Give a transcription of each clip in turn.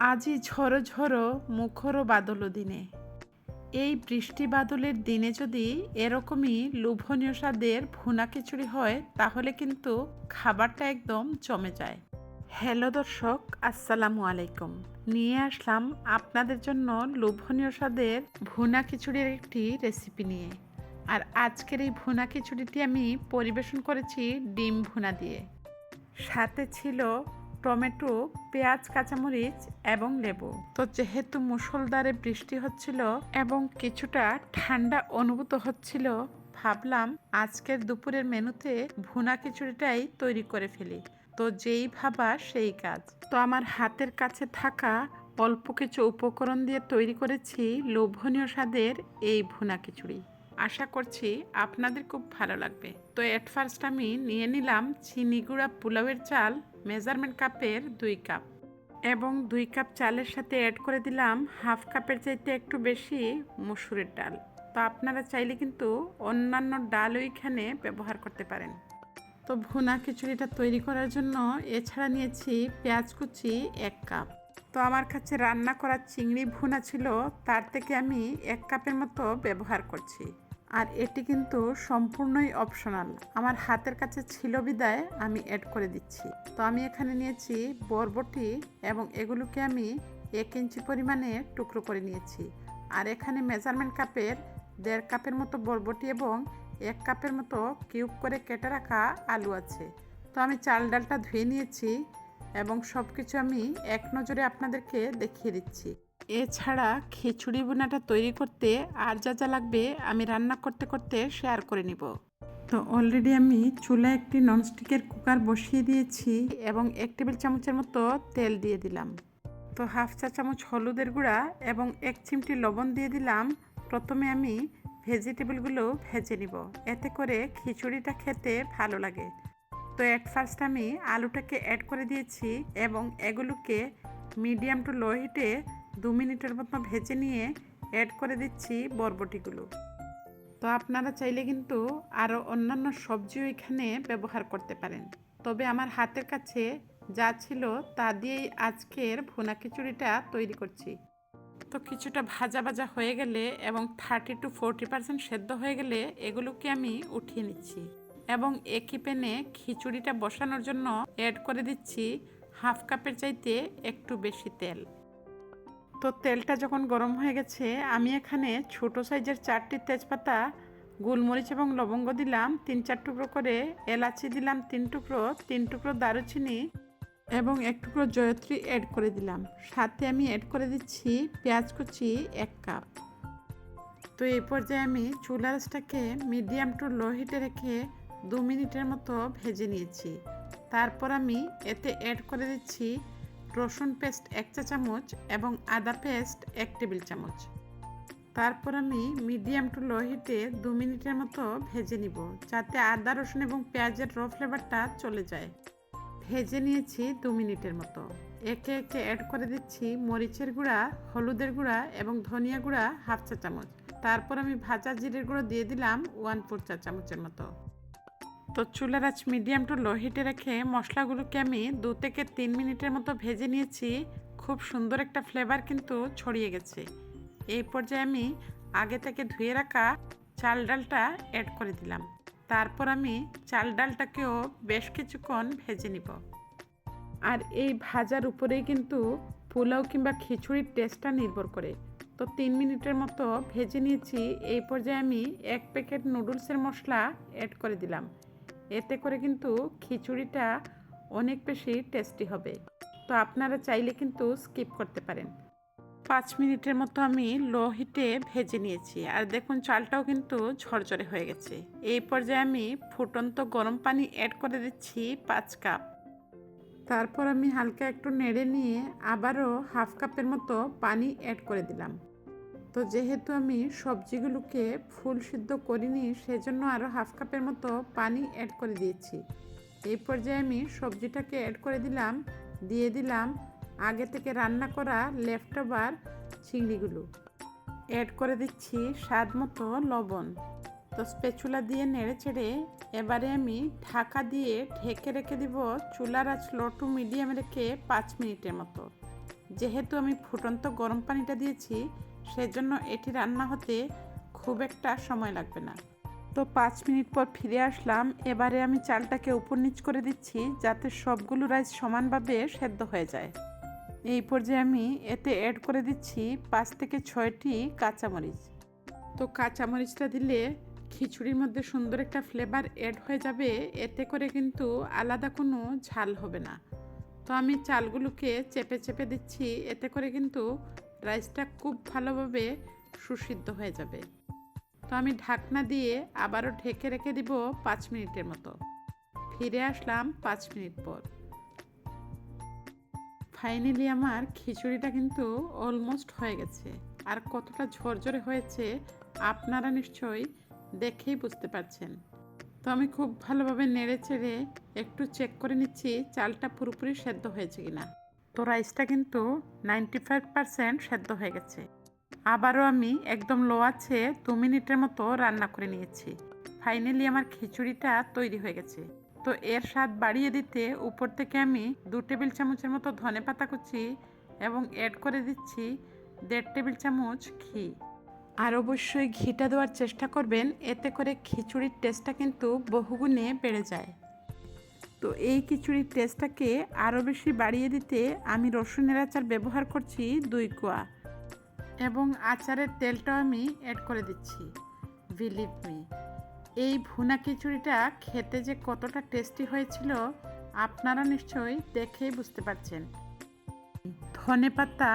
আজি ঝড়ো ঝড়ো মুখর বাদল দিনে। এই বৃষ্টি বাদলের দিনে যদি এরকমই লোভনীয় স্বাদের ভুনা খিচুড়ি হয়, তাহলে কিন্তু খাবারটা একদম জমে যায়। হ্যালো দর্শক, আসসালামু আলাইকুম। নিয়ে আসলাম আপনাদের জন্য লোভনীয় স্বাদের ভুনা খিচুড়ির একটি রেসিপি নিয়ে। আর আজকের এই ভুনা খিচুড়িটি আমি পরিবেশন করেছি ডিম ভুনা দিয়ে। সাথে ছিল টমেটো, পেঁয়াজ, কাঁচামরিচ এবং লেবু। তো যেহেতু মুষলধারে বৃষ্টি হচ্ছিল এবং কিছুটা ঠান্ডা অনুভূত হচ্ছিল, ভাবলাম আজকের দুপুরের মেনুতে ভুনা খিচুড়িটাই তৈরি করে ফেলি। তো যেই ভাবা সেই কাজ। তো আমার হাতের কাছে থাকা অল্প কিছু উপকরণ দিয়ে তৈরি করেছি লোভনীয় স্বাদের এই ভুনা খিচুড়ি। আশা করছি আপনাদের খুব ভালো লাগবে। তো এট ফার্স্ট আমি নিয়ে নিলাম চিনি গুঁড়া, পোলাওয়ের চাল মেজারমেন্ট কাপের দুই কাপ এবং দুই কাপ চালের সাথে অ্যাড করে দিলাম হাফ কাপের চাইতে একটু বেশি মসুরের ডাল। তো আপনারা চাইলে কিন্তু অন্যান্য ডালও এখানে ব্যবহার করতে পারেন। তো ভুনা খিচুড়িটা তৈরি করার জন্য এছাড়া নিয়েছি পেঁয়াজ কুচি এক কাপ। তো আমার কাছে রান্না করা চিংড়ি ভুনা ছিল, তার থেকে আমি এক কাপের মতো ব্যবহার করছি। আর এটি কিন্তু সম্পূর্ণই অপশনাল আমার হাতের কাছে ছিল বিদায়, আমি অ্যাড করে দিচ্ছি। তো আমি এখানে নিয়েছি বরবটি এবং এগুলোকে আমি এক ইঞ্চি পরিমাণে টুকরো করে নিয়েছি। আর এখানে মেজারমেন্ট কাপের দেড় কাপের মতো বরবটি এবং এক কাপের মতো কিউব করে কেটে রাখা আলু আছে। তো আমি চাল ডালটা ধুয়ে নিয়েছি এবং সব কিছু আমি এক নজরে আপনাদেরকে দেখিয়ে দিচ্ছি। এছাড়া খিচুড়ি বোনাটা তৈরি করতে আর যা যা লাগবে আমি রান্না করতে করতে শেয়ার করে নিব। তো অলরেডি আমি চুলায় একটি ননস্টিকের কুকার বসিয়ে দিয়েছি। এবং এক টেবিল চামচের মতো তেল দিয়ে দিলাম। তো হাফ চা চামচ হলুদের গুঁড়া এবং এক চিমটি লবণ দিয়ে দিলাম। প্রথমে আমি ভেজিটেবলগুলো ভেজে নিব। এতে করে খিচুড়িটা খেতে ভালো লাগে। তো অ্যাট ফার্স্ট আমি আলুটাকে অ্যাড করে দিয়েছি এবং এগুলোকে মিডিয়াম টু লো হিটে দু মিনিটের মতো ভেজে নিয়ে অ্যাড করে দিচ্ছি বরবটিগুলো। তো আপনারা চাইলে কিন্তু আরও অন্যান্য সবজিও এখানে ব্যবহার করতে পারেন। তবে আমার হাতের কাছে যা ছিল তা দিয়েই আজকের ভুনা খিচুড়িটা তৈরি করছি। তো কিছুটা ভাজা ভাজা হয়ে গেলে এবং থার্টি টু ফোরটি পার্সেন্ট সেদ্ধ হয়ে গেলে এগুলোকে আমি উঠিয়ে নিচ্ছি। এবং একই প্যানে খিচুড়িটা বসানোর জন্য অ্যাড করে দিচ্ছি হাফ কাপের চাইতে একটু বেশি তেল। তো তেলটা যখন গরম হয়ে গেছে, আমি এখানে ছোট সাইজের চারটি তেজপাতা, গোলমরিচ এবং লবঙ্গ দিলাম। তিন চার টুকরো করে এলাচি দিলাম, তিন টুকরো তিন টুকরো দারুচিনি এবং এক টুকরো জয়ত্রী অ্যাড করে দিলাম। সাথে আমি অ্যাড করে দিচ্ছি পেঁয়াজ কুচি এক কাপ। তো এই পর্যায়ে আমি চুলাসটাকে মিডিয়াম টু লো হিটে রেখে দু মিনিটের মতো ভেজে নিয়েছি। তারপর আমি এতে অ্যাড করে দিচ্ছি রসুন পেস্ট এক চা চামচ এবং আদা পেস্ট এক টেবিল চামচ। তারপর আমি মিডিয়াম টু লো হিটে দু মিনিটের মতো ভেজে নিব, যাতে আদা, রসুন এবং পেঁয়াজের র ফ্লেভারটা চলে যায়। ভেজে নিয়েছি দু মিনিটের মতো। একে একে অ্যাড করে দিচ্ছি মরিচের গুঁড়া, হলুদের গুঁড়া এবং ধনিয়া গুঁড়া হাফ চা চামচ। তারপর আমি ভাজা জিরের গুঁড়ো দিয়ে দিলাম ওয়ান ফোর চা চামচের মতো। তো চুলার আঁচ মিডিয়াম টু লো হিটে রেখে মশলাগুলোকে আমি দু থেকে তিন মিনিটের মতো ভেজে নিয়েছি। খুব সুন্দর একটা ফ্লেভার কিন্তু ছড়িয়ে গেছে। এই পর্যায়ে আমি আগে থেকে ধুয়ে রাখা চাল ডালটা অ্যাড করে দিলাম। তারপর আমি চাল ডালটাকেও বেশ কিছুক্ষণ ভেজে নিব। আর এই ভাজার উপরেই কিন্তু পোলাও কিংবা খিচুড়ির টেস্টটা নির্ভর করে। তো তিন মিনিটের মতো ভেজে নিয়েছি। এই পর্যায়ে আমি এক প্যাকেট নুডলসের মশলা অ্যাড করে দিলাম। এতে করে কিন্তু খিচুড়িটা অনেক বেশি টেস্টি হবে। তো আপনারা চাইলে কিন্তু স্কিপ করতে পারেন। পাঁচ মিনিটের মতো আমি লো হিটে ভেজে নিয়েছি। আর দেখুন, চালটাও কিন্তু ঝরঝরে হয়ে গেছে। এই পর্যায়ে আমি ফুটন্ত গরম পানি অ্যাড করে দিচ্ছি পাঁচ কাপ তারপর আমি হালকা একটু নেড়ে নিয়ে আবারও হাফ কাপের মতো পানি অ্যাড করে দিলাম। তো যেহেতু আমি সবজিগুলোকে ফুল সিদ্ধ করিনি, সেজন্য আরও হাফ কাপের মতো পানি অ্যাড করে দিয়েছি। এই পর্যায়ে আমি সবজিটাকে অ্যাড করে দিলাম, দিয়ে দিলাম আগে থেকে রান্না করা লেফট ওভার চিংড়িগুলো। অ্যাড করে দিচ্ছি স্বাদ মতো লবণ। তো স্পেচুলা দিয়ে নেড়ে চেড়ে এবারে আমি ঢাকা দিয়ে ঢেকে রেখে দিব চুলার আঁচ লো টু মিডিয়াম রেখে পাঁচ মিনিটের মতো। যেহেতু আমি ফুটন্ত গরম পানিটা দিয়েছি সেজন্য এটি রান্না হতে খুব একটা সময় লাগবে না। তো পাঁচ মিনিট পর ফিরে আসলাম। এবারে আমি চালটাকে উপর নিচ করে দিচ্ছি যাতে সবগুলো রাইস সমানভাবে সেদ্ধ হয়ে যায়। এই পর্যায়ে আমি এতে অ্যাড করে দিচ্ছি পাঁচ থেকে ছয়টি কাঁচামরিচ। তো কাঁচামরিচটা দিলে খিচুড়ির মধ্যে সুন্দর একটা ফ্লেভার অ্যাড হয়ে যাবে। এতে করে কিন্তু আলাদা কোনো ঝাল হবে না। তো আমি চালগুলোকে চেপে চেপে দিচ্ছি, এতে করে কিন্তু রাইসটা খুব ভালোভাবে সুসিদ্ধ হয়ে যাবে। তো আমি ঢাকনা দিয়ে আবারও ঢেকে রেখে দিব পাঁচ মিনিটের মতো। ফিরে আসলাম পাঁচ মিনিট পর। ফাইনালি আমার খিচুড়িটা কিন্তু অলমোস্ট হয়ে গেছে। আর কতটা ঝরঝরে হয়েছে আপনারা নিশ্চয়ই দেখেই বুঝতে পারছেন। তো আমি খুব ভালোভাবে নেড়ে চেড়ে একটু চেক করে নিচ্ছি চালটা পুরোপুরি সেদ্ধ হয়েছে কিনা। তো রাইসটা কিন্তু নাইনটি ফাইভ পারসেন্ট সেদ্ধ হয়ে গেছে। আবারও আমি একদম লো আছে দু মিনিটের মতো রান্না করে নিয়েছি। ফাইনালি আমার খিচুড়িটা তৈরি হয়ে গেছে। তো এর স্বাদ বাড়িয়ে দিতে উপর থেকে আমি দু টেবিল চামচের মতো ধনে পাতা কুচি এবং অ্যাড করে দিচ্ছি দেড় টেবিল চামচ ঘি। আর অবশ্যই ঘিটা দেওয়ার চেষ্টা করবেন, এতে করে খিচুড়ির টেস্টটা কিন্তু বহুগুণে বেড়ে যায়। তো এই খিচুড়ির টেস্টটাকে আরও বেশি বাড়িয়ে দিতে আমি রসুনের আচার ব্যবহার করছি দুই কোয়া এবং আচারের তেলটাও আমি অ্যাড করে দিচ্ছি বিলিভ মি এই ভুনা খিচুড়িটা খেতে যে কতটা টেস্টি হয়েছিল, আপনারা নিশ্চয়ই দেখেই বুঝতে পারছেন। ধনে পাতা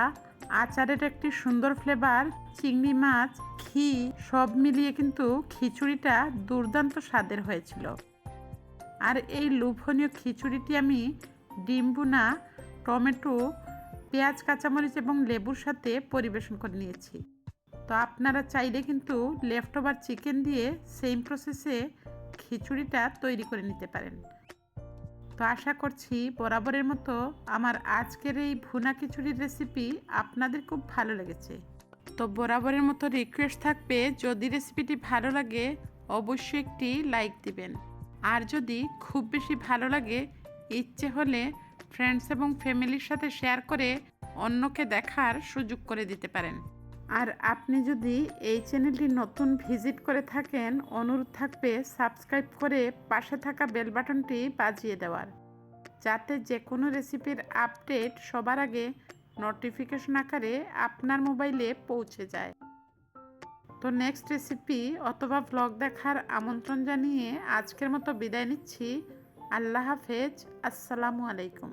আচারের একটি সুন্দর ফ্লেভার চিংড়ি মাছ, ঘি, সব মিলিয়ে কিন্তু খিচুড়িটা দুর্দান্ত স্বাদের হয়েছিল। আর এই লোভনীয় খিচুড়িটি আমি ডিম বুনা টমেটো, পেঁয়াজ, কাঁচামরিচ এবং লেবুর সাথে পরিবেশন করে নিয়েছি। তো আপনারা চাইলে কিন্তু লেফট ওভার চিকেন দিয়ে সেম প্রসেসে খিচুড়িটা তৈরি করে নিতে পারেন। তো আশা করছি বরাবরের মতো আমার আজকের এই ভুনা খিচুড়ির রেসিপি আপনাদের খুব ভালো লেগেছে। তো বরাবরের মতো রিকোয়েস্ট থাকবে, যদি রেসিপিটি ভালো লাগে, অবশ্যই একটি লাইক দিবেন। আর যদি খুব বেশি ভালো লাগে, ইচ্ছে হলে ফ্রেন্ডস এবং ফ্যামিলির সাথে শেয়ার করে অন্যকে দেখার সুযোগ করে দিতে পারেন। আর আপনি যদি এই চ্যানেলটি নতুন ভিজিট করে থাকেন, অনুরোধ থাকবে সাবস্ক্রাইব করে পাশে থাকা বেল বাটনটি বাজিয়ে দেওয়ার, যাতে যে কোনো রেসিপির আপডেট সবার আগে নোটিফিকেশন আকারে আপনার মোবাইলে পৌঁছে যায়। তো নেক্সট রেসিপি অথবা ব্লগ দেখার আমন্ত্রণ জানিয়ে আজকের মতো বিদায় নিচ্ছি। আল্লাহ হাফেজ। আসসালামু আলাইকুম।